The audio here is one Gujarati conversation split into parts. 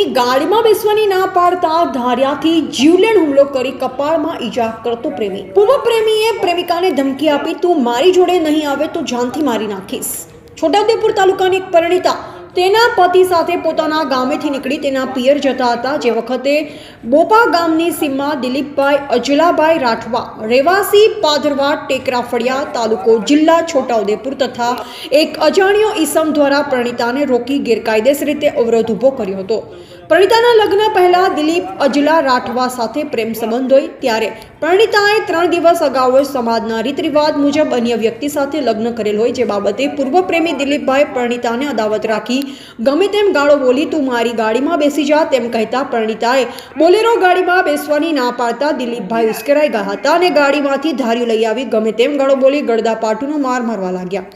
મામૂલી ગાડીમાં બેસવાની ના પાડતા ધાર્યાથી જીવલેણ હુમલો કરી કપાળમાં ઈજા કરતો પ્રેમી. પૂર્વ પ્રેમીએ પ્રેમિકાને ધમકી આપી, તું મારી જોડે નહીં આવે તો જાનથી મારી નાખીશ. છોટાઉદેપુર તાલુકાની એક પરિણીતા તેના પતિ સાથે પોતાના ગામેથી નીકળી તેના પિયર જતા હતા. જે વખતે બોપા ગામની સીમમાં દિલીપભાઈ અજલાભાઈ રાઠવા, રહેવાસી પાદરવા ટેકરા ફળિયા તાલુકો જિલ્લા છોટાઉદેપુર તથા એક અજાણ્યો ઈસમ દ્વારા પ્રણીતાને રોકી ગેરકાયદેસર રીતે અવરોધ ઊભો કર્યો હતો. પ્રણીતાના લગ્ન પહેલા દિલીપ, અજલા, રાઠવા સાથે પ્રેમ સંબંધ હોય ત્યારે પ્રણીતાએ ત્રણ દિવસ અગાઉ સમાજના રીત રિવાજ મુજબ અન્ય વ્યક્તિ સાથે લગ્ન કરેલ હોય જે બાબતે પૂર્વ પ્રેમી દિલીપભાઈ પ્રણીતાને અદાવત રાખી, ગમે તેમ ગાળો બોલી તું મારી ગાડીમાં બેસી જા તેમ કહેતા પ્રણીતાએ બોલેરો ગાડીમાં બેસવાની ના પાડતા દિલીપભાઈ ઉશ્કેરાઈ ગયા હતા અને ગાડીમાંથી ધાર્યું લઈ આવી, ગમે તેમ ગાળો બોલી ગળદા પાટુનો માર મારવા લાગ્યા.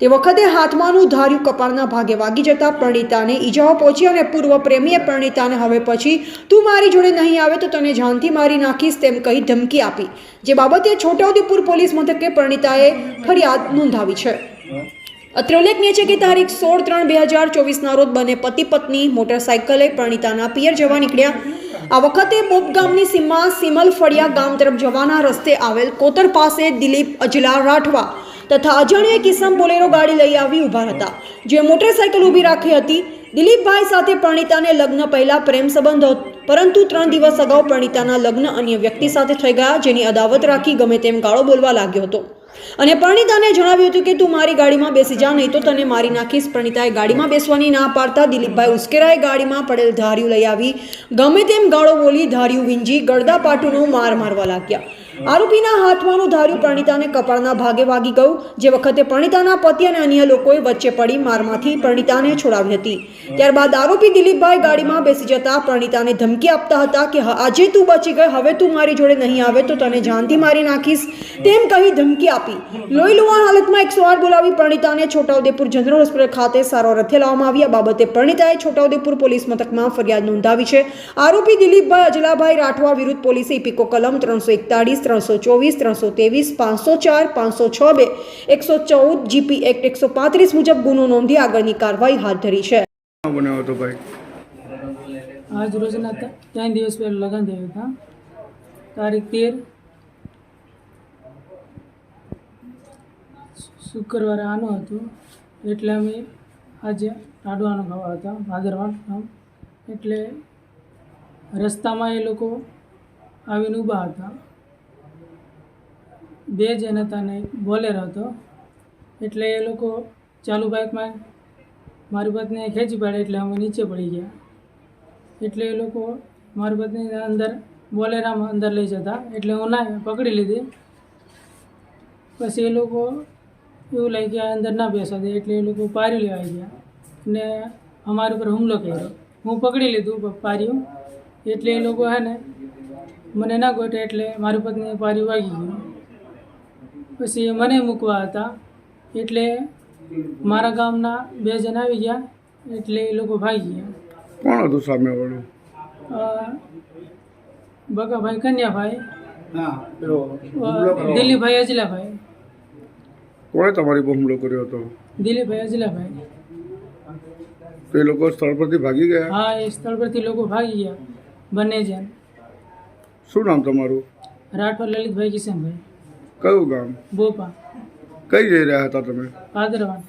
તે વખતે હાથમાંનું ધાર્યું કપાળના ભાગે વાગી જતા પ્રણીતાને ઈજાઓ પહોંચી અને પૂર્વ પ્રેમીએ પ્રણીતાને હવે પછી, તું મારી જોડે નહીં આવે તો તને જાનથી મારી નાખીશ તેમ કહી ધમકી આપી. જે બાબતે છોટાઉદેપુર પોલીસ મથકે પ્રણીતાએ ફરિયાદ નોંધાવી છે. અત્રે ઉલ્લેખનીય છે કે તારીખ સોળ ત્રણ બે હજાર ચોવીસના રોજ બંને પતિ પત્ની મોટરસાયકલે પ્રણીતાના પિયર જવા નીકળ્યા. આ વખતે બોપ ગામની સીમમાં સિમલ ફળિયા ગામ તરફ જવાના રસ્તે આવેલ કોતર પાસે દિલીપ અજલા રાઠવા તથા અજાણ્યા કિસમ બોલેરો ગાડી લઈ આવી ઊભા હતા. જે મોટરસાયકલ ઊભી રાખી હતી. દિલીપભાઈ સાથે પ્રણીતાને લગ્ન પહેલા પ્રેમ સંબંધ હતો, પરંતુ ત્રણ દિવસ અગાઉ પ્રણીતાના લગ્ન અન્ય વ્યક્તિ સાથે થઈ ગયા, જેની અદાવત રાખી ગમે તેમ ગાળો બોલવા લાગ્યો હતો. અને પ્રણીતાને જણાવ્યું હતું કે, તું મારી ગાડીમાં બેસી જા, નહીં તો તને મારી નાખીશ. પ્રણીતાએ ગાડીમાં બેસવાની ના પાડતા દિલીપભાઈ ઉશ્કેરાએ ગાડીમાં પડેલ ધાર્યું લઈ આવી. ગમે તેમ ગાળો બોલી ધાર્યું વિંજી ગળદા પાટુનો માર મારવા લાગ્યા. આરોપીના હાથમાંનું ધાર્યું પ્રણીતાને કપાળના ભાગે વાગી ગયું, જે વખતે પ્રણીતાના પતિ અને અન્ય લોકોએ વચ્ચે પડી મારમાંથી પ્રણીતાને છોડાવી હતી. ત્યારબાદ આરોપી દિલીપભાઈ ગાડીમાં બેસી જતા પ્રણીતાને ધમકી આપતા હતા કે આજે તું બચી ગઈ, હવે તું મારી જોડે નહીં આવે, તો તને જાનથી મારી નાખીશ. તેમ કહી ધમકી આપી. લોહી લુવાણ હાલતમાં એકસો આઠ બોલાવી પ્રણીતાને છોટાઉદેપુર જનરલ હોસ્પિટલ ખાતે સારવાર અર્થે લાવવામાં આવી. આ બાબતે પ્રણીતાએ છોટાઉદેપુર પોલીસ મથકમાં ફરિયાદ નોંધાવી છે. આરોપી દિલીપભાઈ અજલાભાઈ રાઠવા વિરુદ્ધ પોલીસે ઇપિકો કલમ ત્રણસો એકતાળીસ ત્રણસો ચોવીસ ત્રણસો ત્રેવીસ પાંચસો ચાર પાંચસો છ બે એકસો ચૌદ જીપી એક્ટ એકસો પાંત્રીસ મુજબ ગુનો નોંધી આગળની કાર્યવાહી હાથ ધરી છે. આજ રોજના ત્રણ દિવસ પહેલાં લગ્ન થયા હતા તારીખ તેર. શુક્રવારે આનો હતું એટલે અમે આજે ટાઢવાનો ખાવા હતા ભાદરવાડ ગામ એટલે રસ્તામાં એ લોકો આવીને ઊભા હતા. બે જણ હતા ને બોલેરો હતો એટલે એ લોકો ચાલુ બાઇકમાં મારી પત્નીને ખેંચી પાડે એટલે અમે નીચે પડી ગયા. એટલે એ લોકો મારી પત્નીને અંદર બોલેરામાં અંદર લઈ જતા. એટલે હું ના પકડી લીધી. પછી એ લોકો એવું લઈ ગયા અંદર ના બેસવા દે એટલે એ લોકો પારી લેવા ગયા. ને અમારી ઉપર હુમલો કર્યો. હું પકડી લીધું પાર્યું એટલે એ લોકો હે ને મને ના ગોટે એટલે મારી પત્નીને પારી વાગી ગયું પછી એ મને મૂકવા હતા. એટલે મારા ગામના બે જણ આવી ગયા. એટલે એ લોકો ભાગી ગયા. કોણ હતું સામેવાળું? અ, બગાભાઈ કન્યાભાઈ. દિલીપભાઈ અજલાભાઈ. કોણે તમારી પર હુમલો કર્યો હતો? દિલીપભાઈ અજલાભાઈ. તો એ લોકો સ્થળ પરથી ભાગી ગયા? હા એ સ્થળ પરથી લોકો ભાગી ગયા. બંને જણ. શું નામ તમારું? રાઠોડ લલિતભાઈ કિશનભાઈ. કયું ગામ? બોપા કઈ જઈ રહ્યા હતા તમે? પાદરવાન